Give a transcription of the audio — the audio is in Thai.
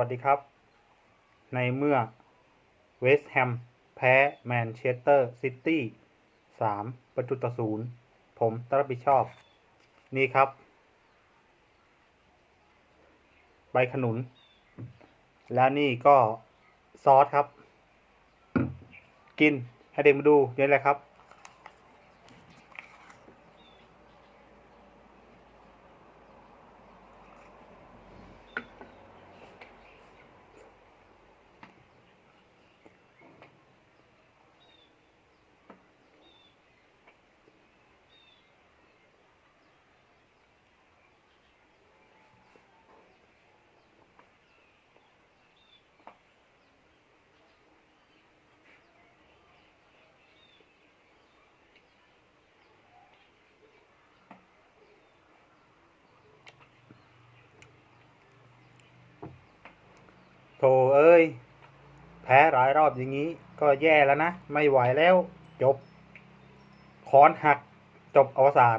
วัสดีครับ ในเมื่อเวสต์แฮมแพ้แมนเชสเตอร์ซิตี้สามประตูต่อศูนย์ผมต้องรับผิดชอบ นี่ครับ ใบขนุน แล้วนี่ก็ซอสครับ กินให้เด็กมาดูเยอะเลยครับ โถเอ้ย แพ้หลายรอบอย่างนี้ ก็แย่แล้วนะ ไม่ไหวแล้ว จบคอนหัก จบอวสาน